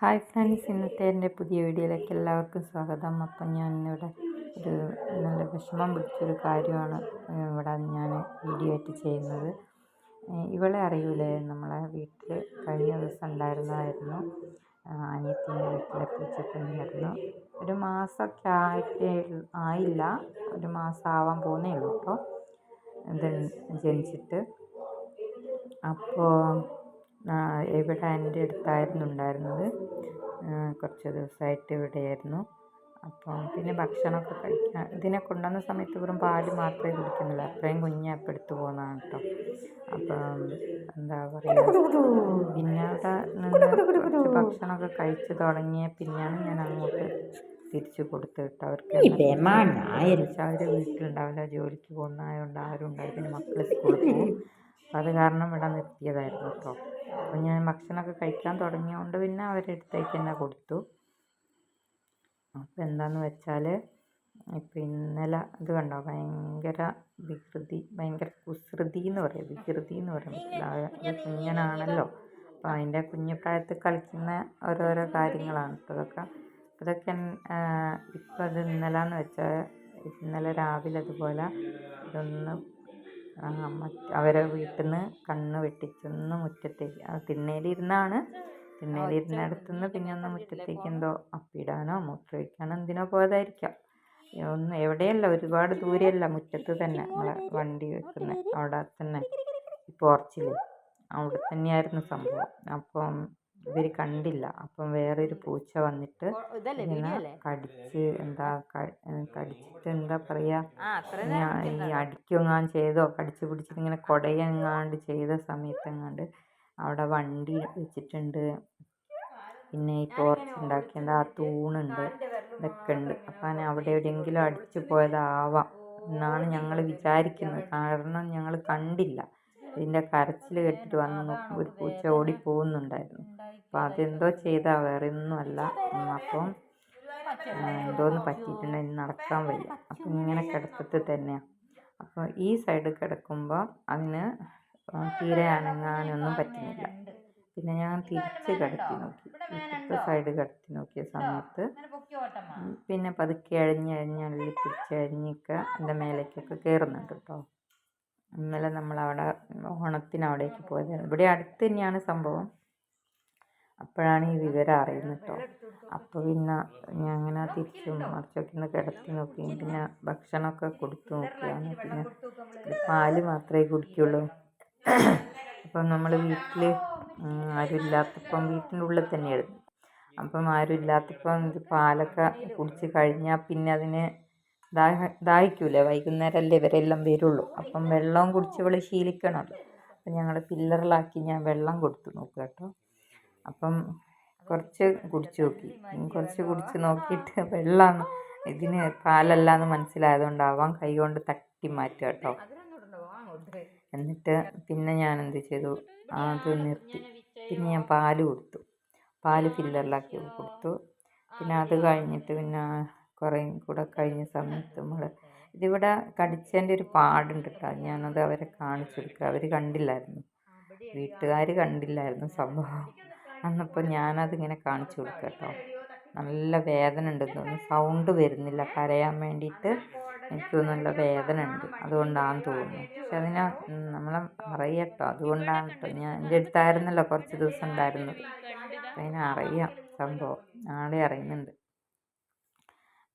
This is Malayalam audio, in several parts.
ഹായ് ഫ്രണ്ട്സ് ഇന്നത്തെ എന്റെ പുതിയ വീഡിയോയിലേക്ക് എല്ലാവർക്കും സ്വാഗതം. അപ്പം ഞാൻ ഇന്നിവിടെ ഒരു നല്ല വിഷമം പിടിച്ചൊരു കാര്യമാണ് ഇവിടെ ഞാൻ വീഡിയോ ആയിട്ട് ചെയ്യുന്നത് ഇവളെ അറിയൂലേ നമ്മളെ വീട്ടിൽ കഴിഞ്ഞ ദിവസം ഉണ്ടായിരുന്നതായിരുന്നു അനിയത്തിന്റെ വീട്ടിലൊക്കെ വെച്ചിട്ടുണ്ടായിരുന്നു ഒരു മാസമൊക്കെ ആയിട്ട് ആയില്ല ഒരു മാസം ആവാൻ പോകുന്നേ ഉള്ളൂ. അപ്പോൾ ഇത് ജനിച്ചിട്ട്. അപ്പോൾ ഇവിടെ എന്റെ അടുത്തായിരുന്നു ഉണ്ടായിരുന്നത് കുറച്ച് ദിവസമായിട്ട് ഇവിടെയായിരുന്നു അപ്പം പിന്നെ ഭക്ഷണമൊക്കെ കഴിക്കാൻ ഇതിനെ കൊണ്ടുവന്ന സമയത്ത് വെറും പാൽ മാത്രമേ കുടിക്കുന്നുള്ളൂ അത്രയും കുഞ്ഞ് അപ്പം എടുത്ത് പോകുന്നതാണ് കേട്ടോ അപ്പം എന്താ പറയുക പിന്നെ അവിടെ നിന്ന് കുറച്ച് ഭക്ഷണമൊക്കെ കഴിച്ച് തുടങ്ങിയ പിന്നെയാണ് ഞാൻ അങ്ങോട്ട് തിരിച്ചു കൊടുത്തു കേട്ടോ അവർക്ക് അവർ വീട്ടിലുണ്ടാവില്ല ജോലിക്ക് പോകുന്നതായതുകൊണ്ട് ആരും ഉണ്ടാവില്ല പിന്നെ മക്കൾ സ്കൂളിൽ പോകും അത് കാരണം ഇവിടെ നിർത്തിയതായിരുന്നു കേട്ടോ. അപ്പോൾ ഞാൻ ഭക്ഷണമൊക്കെ കഴിക്കാൻ തുടങ്ങിയതുകൊണ്ട് പിന്നെ അവരുടെ അടുത്തേക്ക് തന്നെ കൊടുത്തു. അപ്പോൾ എന്താന്ന് വെച്ചാൽ ഇപ്പം ഇന്നലെ ഇത് കണ്ടോ? ഭയങ്കര വികൃതി ഭയങ്കര കുസൃതി എന്ന് പറയും. വികൃതി എന്ന് പറയും. കുഞ്ഞനാണല്ലോ അപ്പോൾ അതിന്റെ കുഞ്ഞിപ്രായത്തിൽ കളിക്കുന്ന ഓരോരോ കാര്യങ്ങളാണ് ഇതൊക്കെ. ഇതൊക്കെ ഇപ്പം അത് ഇന്നലെന്ന് വെച്ചാൽ ഇന്നലെ രാവിലെ അതുപോലെ ഇതൊന്ന് അവരെ വീട്ടിൽ നിന്ന് കണ്ണ് വെട്ടിച്ചൊന്ന് മുറ്റത്തേക്ക് തിണ്ണയിലിരുന്നാണ് തിണ്ണയിലിരുന്നിടത്തു നിന്ന് പിന്നെ ഒന്ന് മുറ്റത്തേക്ക് എന്തോ അപ്പിടാനോ മൂത്രമൊഴിക്കാനോ എന്തിനോ പോയതായിരിക്കാം. ഒന്ന് എവിടെയല്ല ഒരുപാട് ദൂരെയല്ല മുറ്റത്ത് തന്നെ നമ്മളെ വണ്ടി വെക്കുന്ന അവിടെ തന്നെ പോർച്ചിൽ അവിടെ തന്നെയായിരുന്നു സംഭവം. അപ്പം ഇവർ കണ്ടില്ല. അപ്പം വേറൊരു പൂച്ച വന്നിട്ട് ഇങ്ങനെ കടിച്ച് എന്താ കടിച്ചിട്ട് എന്താ പറയുക ഈ അടിക്കുമെങ്ങാൻ ചെയ്തോ കടിച്ചു പിടിച്ചിട്ട് ഇങ്ങനെ കൊടയെങ്ങാണ്ട് ചെയ്ത സമയത്തെങ്ങാണ്ട് അവിടെ വണ്ടി വെച്ചിട്ടുണ്ട്. പിന്നെ ഈ ടോർച്ച് ഉണ്ടാക്കിയത് ആ തൂണുണ്ട് ഇതൊക്കെ ഉണ്ട്. അപ്പം അവിടെ എവിടെയെങ്കിലും അടിച്ചു പോയതാവാം എന്നാണ് ഞങ്ങൾ വിചാരിക്കുന്നത്. കാരണം ഞങ്ങൾ കണ്ടില്ല. ഇതിന്റെ കരച്ചിൽ കേട്ടിട്ട് വന്ന് നോക്കുമ്പോൾ ഒരു പൂച്ച ഓടി പോകുന്നുണ്ടായിരുന്നു അപ്പോൾ അതെന്തോ ചെയ്താൽ വേറെ ഒന്നുമല്ല അപ്പം എന്തോന്ന് പറ്റിയിട്ടുണ്ടെങ്കിൽ നടക്കാൻ വയ്യ. അപ്പം ഇങ്ങനെ കിടത്തിട്ട് തന്നെയാണ് അപ്പോൾ ഈ സൈഡ് കിടക്കുമ്പോൾ അതിന് തീരെ അനങ്ങാനൊന്നും പറ്റുന്നില്ല. പിന്നെ ഞാൻ തിരിച്ച് കിടത്തി നോക്കി. ഇപ്പുറത്തെ സൈഡ് കിടത്തി നോക്കിയ സമയത്ത് പിന്നെ പതുക്കെ അഴിഞ്ഞ് അഴിഞ്ഞ് അള്ളി പിടിച്ച് അഴിഞ്ഞൊക്കെ എന്റെ മേലേക്കൊക്കെ കയറുന്നുണ്ട് കേട്ടോ ഇന്നലെ നമ്മളവിടെ ഓണത്തിന് അവിടേക്ക് പോയത് ഇവിടെ അടുത്ത് തന്നെയാണ് സംഭവം. അപ്പോഴാണ് ഈ വിവരം അറിയുന്നത് കേട്ടോ. അപ്പോൾ പിന്നെ ഞാൻ അങ്ങനെ തിരിച്ചും മറിച്ചൊക്കെ കിടത്തി നോക്കി. പിന്നെ ഭക്ഷണമൊക്കെ കൊടുത്തു നോക്കിയാണ്. പിന്നെ പാൽ മാത്രമേ കുടിക്കുള്ളൂ. അപ്പം നമ്മൾ വീട്ടിൽ ആരും ഇല്ലാത്തപ്പം വീട്ടിന്റെ ഉള്ളിൽ തന്നെയായിരുന്നു അപ്പം ആരും ഇത് പാലൊക്കെ കുടിച്ച് കഴിഞ്ഞാൽ പിന്നെ അതിന് ദാഹ ദാഹിക്കൂലേ? വൈകുന്നേരമല്ലേ ഇവരെല്ലാം വരുള്ളൂ. അപ്പം വെള്ളവും കുടിച്ച് ഇവൾ ശീലിക്കണമല്ലോ. അപ്പം ഞങ്ങൾ പില്ലറിലാക്കി ഞാൻ വെള്ളം കൊടുത്തു നോക്കുക കേട്ടോ. അപ്പം കുറച്ച് കുടിച്ച് നോക്കി. കുറച്ച് കുടിച്ച് നോക്കിയിട്ട് വെള്ളമാണ് ഇതിന് പാലല്ല എന്ന് മനസ്സിലായതുകൊണ്ടാവാം കൈ കൊണ്ട് തട്ടി മാറ്റുക കേട്ടോ. എന്നിട്ട് പിന്നെ ഞാൻ എന്ത് ചെയ്തു? അത് നിർത്തി. പിന്നെ ഞാൻ പാൽ കൊടുത്തു. പാൽ ഫില്ലറിലാക്കി കൊടുത്തു. പിന്നെ അത് കഴിഞ്ഞിട്ട് പിന്നെ കുറേ കൂടെ കഴിഞ്ഞ സമയത്ത് നമ്മൾ ഇതിവിടെ കടിച്ചതിന്റെ ഒരു പാടുണ്ട് കേട്ടോ. ഞാനത് അവരെ കാണിച്ചു കൊടുക്കുക. അവർ കണ്ടില്ലായിരുന്നു. വീട്ടുകാർ കണ്ടില്ലായിരുന്നു സംഭവം. അന്നപ്പോൾ ഞാനതിങ്ങനെ കാണിച്ചു കൊടുക്കുക കേട്ടോ നല്ല വേദന ഉണ്ട് തോന്നുന്നു സൗണ്ട് വരുന്നില്ല. കരയാൻ വേണ്ടിയിട്ട് എനിക്ക് നല്ല വേദന ഉണ്ട് അതുകൊണ്ടാണെന്ന് തോന്നുന്നു. പക്ഷെ അതിനെ നമ്മൾ അറിയട്ടോ. അതുകൊണ്ടാണ് കേട്ടോ ഞാൻ എന്റെ അടുത്തായിരുന്നല്ലോ കുറച്ച് ദിവസം ഉണ്ടായിരുന്നത്. അതിനെ അറിയാം സംഭവം. ആളെ അറിയുന്നുണ്ട്.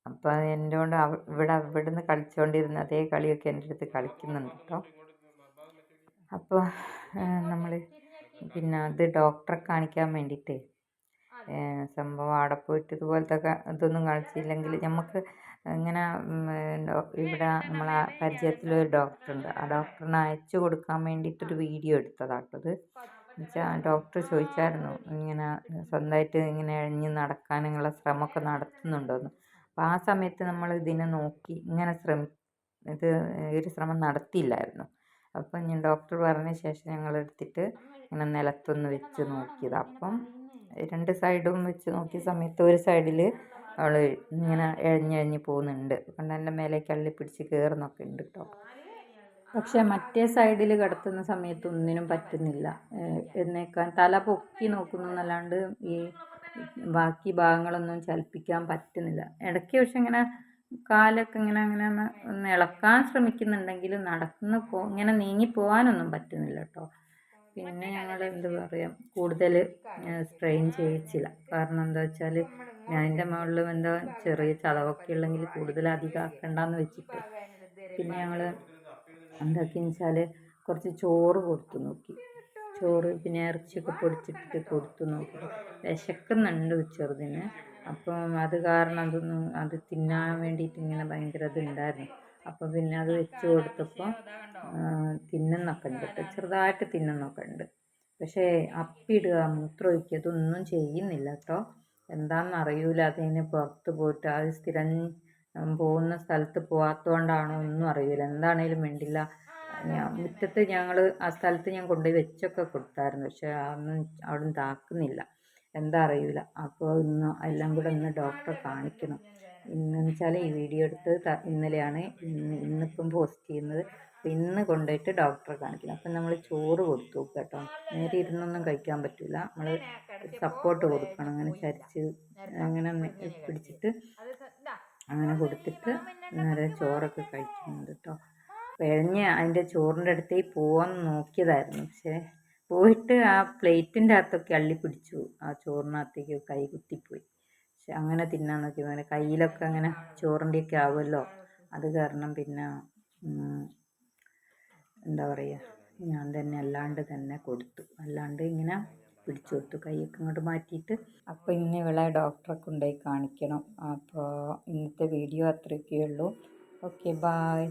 അപ്പോൾ എന്റെ കൊണ്ട് ഇവിടെ ഇവിടെ നിന്ന് കളിച്ചുകൊണ്ടിരുന്ന അതേ കളിയൊക്കെ എന്റെ അടുത്ത് കളിക്കുന്നുണ്ട് കേട്ടോ അപ്പോൾ നമ്മൾ പിന്നെ അത് ഡോക്ടറെ കാണിക്കാൻ വേണ്ടിയിട്ടേ. സംഭവം അവിടെ പോയിട്ട് ഇതുപോലത്തെ ഇതൊന്നും കാണിച്ചില്ലെങ്കിൽ നമുക്ക് ഇങ്ങനെ ഇവിടെ നമ്മളെ പരിചയത്തിലൊരു ഡോക്ടറുണ്ട്. ആ ഡോക്ടറിനെ അയച്ചു കൊടുക്കാൻ വേണ്ടിയിട്ടൊരു വീഡിയോ എടുത്തതാട്ടത്. എന്നുവെച്ചാൽ ഡോക്ടർ ചോദിച്ചായിരുന്നു ഇങ്ങനെ സ്വന്തമായിട്ട് ഇങ്ങനെ എഴഞ്ഞ് നടക്കാനുള്ള ശ്രമമൊക്കെ നടത്തുന്നുണ്ടോയെന്ന് അപ്പം ആ സമയത്ത് നമ്മൾ ഇതിനെ നോക്കി ഇങ്ങനെ ശ്രമി ഇത് ഒരു ശ്രമം നടത്തിയില്ലായിരുന്നു. അപ്പം ഞാൻ ഡോക്ടർ പറഞ്ഞ ശേഷം ഞങ്ങൾ എടുത്തിട്ട് ഇങ്ങനെ നിലത്തൊന്ന് വെച്ച് നോക്കിയത്. അപ്പം രണ്ട് സൈഡും വെച്ച് നോക്കിയ സമയത്ത് ഒരു സൈഡിൽ അവൾ ഇങ്ങനെ എഴഞ്ഞെഴഞ്ഞ് പോകുന്നുണ്ട്. കൊണ്ട്? എന്റെ മേലേക്ക് അള്ളി പിടിച്ച് കയറുന്നൊക്കെ ഉണ്ട് കേട്ടോ. പക്ഷെ മറ്റേ സൈഡിൽ കിടത്തുന്ന സമയത്ത് ഒന്നിനും പറ്റുന്നില്ല. എന്നേക്കാൻ തല പൊക്കി നോക്കുന്നു എന്നല്ലാണ്ട് ഈ ബാക്കി ഭാഗങ്ങളൊന്നും ചലിപ്പിക്കാൻ പറ്റുന്നില്ല. ഇടയ്ക്ക് പക്ഷെ ഇങ്ങനെ കാലൊക്കെ ഇങ്ങനെ അങ്ങനെ ഒന്ന് ഇളക്കാൻ ശ്രമിക്കുന്നുണ്ടെങ്കിലും നടക്കുന്ന പോ ഇങ്ങനെ നീങ്ങി പോകാനൊന്നും പറ്റുന്നില്ല കേട്ടോ പിന്നെ ഞങ്ങൾ എന്ത് പറയാം കൂടുതൽ സ്ട്രെയിൻ ചെയ്യിച്ചില്ല. കാരണം എന്താ വെച്ചാൽ ഞാൻ എന്റെ മുകളിൽ എന്താ ചെറിയ ചതവൊക്കെ ഉള്ളെങ്കിൽ കൂടുതൽ അധികം ആക്കണ്ടെന്ന് വെച്ചിട്ട്. പിന്നെ ഞങ്ങൾ എന്താക്കിയെന്ന് വെച്ചാൽ കുറച്ച് ചോറ് കൊടുത്തു നോക്കി. ചോറ് പിന്നെ ഇറച്ചിയൊക്കെ പൊടിച്ചിട്ട് കൊടുത്തു നോക്കി. വിശക്കുന്നുണ്ട് ചെറുതിന് അപ്പം അത് കാരണം അതൊന്നും അത് തിന്നാൻ വേണ്ടിയിട്ട് ഇങ്ങനെ ഭയങ്കര ഇതുണ്ടായിരുന്നു അപ്പോൾ പിന്നെ അത് വെച്ച് കൊടുത്തപ്പോൾ തിന്നുന്നൊക്കെ ഉണ്ട്. കേട്ടോ ചെറുതായിട്ട് തിന്നുന്നൊക്കെ ഉണ്ട്. പക്ഷേ അപ്പിടുക മൂത്രമൊഴിക്കുക ഇതൊന്നും ചെയ്യുന്നില്ല കേട്ടോ. എന്താണെന്ന് അറിയൂല. അതിന് പുറത്ത് പോയിട്ട് അത് സ്ഥിരം പോകുന്ന സ്ഥലത്ത് പോകാത്തതുകൊണ്ടാണോ ഒന്നും അറിയില്ല എന്താണേലും വേണ്ടില്ല. ഞാൻ മുറ്റത്ത് ഞങ്ങൾ ആ സ്ഥലത്ത് ഞാൻ കൊണ്ടുപോയി വെച്ചൊക്കെ കൊടുത്തായിരുന്നു. പക്ഷേ അതൊന്നും അവിടെ നിന്ന് താക്കുന്നില്ല എന്താ അറിയില്ല അപ്പോൾ ഇന്ന് എല്ലാം കൂടെ ഒന്ന് ഡോക്ടറെ കാണിക്കണം. ഇന്നെന്ന് വെച്ചാൽ ഈ വീഡിയോ എടുത്ത് ഇന്നലെയാണ് ഇന്ന് ഇന്നിപ്പം പോസ്റ്റ് ചെയ്യുന്നത്. അപ്പോൾ ഇന്ന് കൊണ്ടുപോയിട്ട് ഡോക്ടറെ കാണിക്കണം. അപ്പം നമ്മൾ ചോറ് കൊടുത്തു കേട്ടോ. നേരെ ഇരുന്നൊന്നും കഴിക്കാൻ പറ്റില്ല നമ്മൾ സപ്പോർട്ട് കൊടുക്കണം. അങ്ങനെ ചരിച്ച് അങ്ങനെ പിടിച്ചിട്ട് അങ്ങനെ കൊടുത്തിട്ട് നേരെ ചോറൊക്കെ കഴിക്കുന്നുണ്ട് കേട്ടോ. പിഴഞ്ഞ് അതിന്റെ ചോറിന്റെ അടുത്തേക്ക് പോകാൻ നോക്കിയതായിരുന്നു. പക്ഷേ പോയിട്ട് ആ പ്ലേറ്റിന്റെ അകത്തൊക്കെ അള്ളി പിടിച്ചു ആ ചോറിനകത്തേക്ക് കൈ കുത്തിപ്പോയി. പക്ഷെ അങ്ങനെ തിന്നാൻ നോക്കി. അങ്ങനെ കയ്യിലൊക്കെ അങ്ങനെ ചോറിന്റെയൊക്കെ ആവുമല്ലോ. അത് കാരണം പിന്നെ എന്താ പറയുക ഞാൻ തന്നെ അല്ലാണ്ട് തന്നെ കൊടുത്തു. അല്ലാണ്ട് ഇങ്ങനെ പിടിച്ചു കൊടുത്തു. കൈയൊക്കെ ഇങ്ങോട്ട് മാറ്റിയിട്ട് അപ്പോൾ ഇന്ന് ഇവളെ ഡോക്ടറെ കൊണ്ടുപോയി കാണിക്കണം. അപ്പോൾ ഇന്നത്തെ വീഡിയോ അത്രയൊക്കെ ഉള്ളൂ. Okay bye